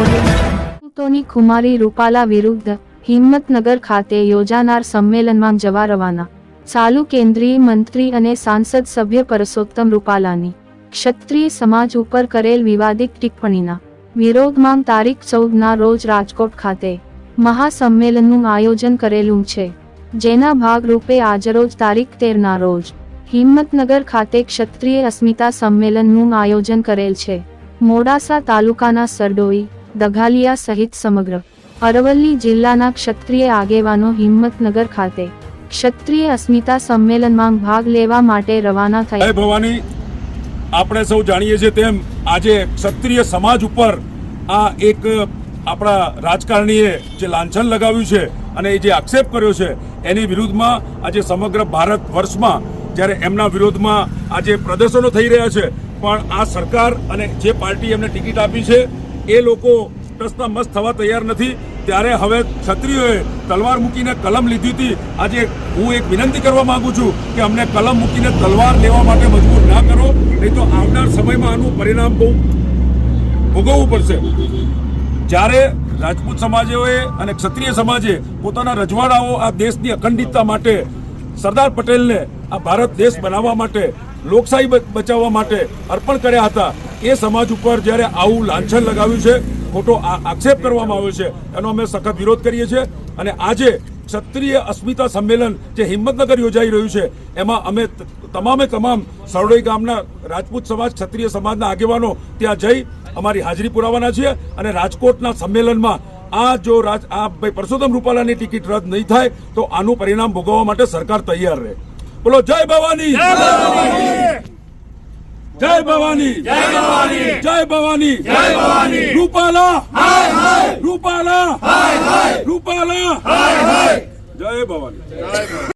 ખેડૂતોની ખુમારી રૂપાલા વિરુદ્ધ હિંમતનગર ખાતે યોજાનાર સંમેલનમાં જવા રવાના. ચાલુ કેન્દ્રીય મંત્રી અને સાંસદ સભ્ય પરસોત્તમ રૂપાલાની ક્ષત્રિય સમાજ ઉપર કરેલ વિવાદિત ટિપ્પણીના વિરોધમાં તારીખ ચૌદના રોજ રાજકોટ ખાતે મહાસંમેલનનું આયોજન કરેલું છે. જેના ભાગરૂપે આજરોજ તારીખ તેરના રોજ હિંમતનગર ખાતે ક્ષત્રિય અસ્મિતા સંમેલનનું આયોજન કરેલ છે. મોડાસા તાલુકાના સરડોઈ દઘાલિયા સહિત સમગ્ર અરવલ્લી જિલ્લાના ક્ષત્રિય આગેવાનો હિંમતનગર ખાતે ક્ષત્રિય અસ્મિતા સંમેલનમાં ભાગ લેવા માટે રવાના થયા. ભવાની, આપણે સૌ જાણીએ છીએ તેમ આજે ક્ષત્રિય સમાજ ઉપર આ એક, આપણા રાજકારણીએ જે લાંછન લગાવ્યું છે અને એ જે આક્ષેપ કર્યો છે, એની વિરુદ્ધમાં આજે સમગ્ર ભારત વર્ષમાં જ્યારે એમના વિરોધમાં આજે પ્રદર્શનો થઈ રહ્યા છે, પણ આ સરકાર અને જે પાર્ટી એમને ટિકિટ આપી છે એ લોકો ટસના મસ્ત થવા તૈયાર નથી. ત્યારે હવે ક્ષત્રિયોએ તલવાર મૂકીને કલમ લીધી હતી. આજે હું એક વિનંતી કરવા માંગુ છું કે અમને કલમ મૂકીને તલવાર લેવા માટે મજબૂર ના કરો, નહીં તો આવનાર સમયમાં આનું પરિણામ બહુ ભોગવવું પડશે. જ્યારે રાજપૂત સમાજોએ અને ક્ષત્રિય સમાજે પોતાના રજવાડાઓ આ દેશની અખંડિતતા માટે, સરદાર પટેલને આ ભારત દેશ બનાવવા માટે, લોકશાહી બચાવવા માટે અર્પણ કર્યા હતા એ સમાજ ઉપર જ્યારે આવું લાંછન લગાવ્યું છે, ખોટો આક્ષેપ કરવામાં આવ્યો છે, એનો અમે સખત વિરોધ કરીએ છીએ. અને આજે ક્ષત્રિય અસ્મિતા સંમેલન જે હિંમતનગર યોજાઈ રહ્યું છે, એમાં અમે તમામે તમામ સરડોઈ ગામના રાજપૂત સમાજ, ક્ષત્રિય સમાજના આગેવાનો ત્યાં જઈ અમારી હાજરી પુરાવાના છીએ અને રાજકોટના સંમેલનમાં આ જો રાજ, આ ભાઈ પરસોત્તમ રૂપાલાની ટિકિટ રદ નહીં થાય, તો આનું પરિણામ ભોગવવા માટે સરકાર તૈયાર રહે. બોલો જય ભવાની! જય ભવાની જય ભવાની જય ભવાની જય ભવાની રૂપાલા રૂપાલા રૂપાલા જય ભવાની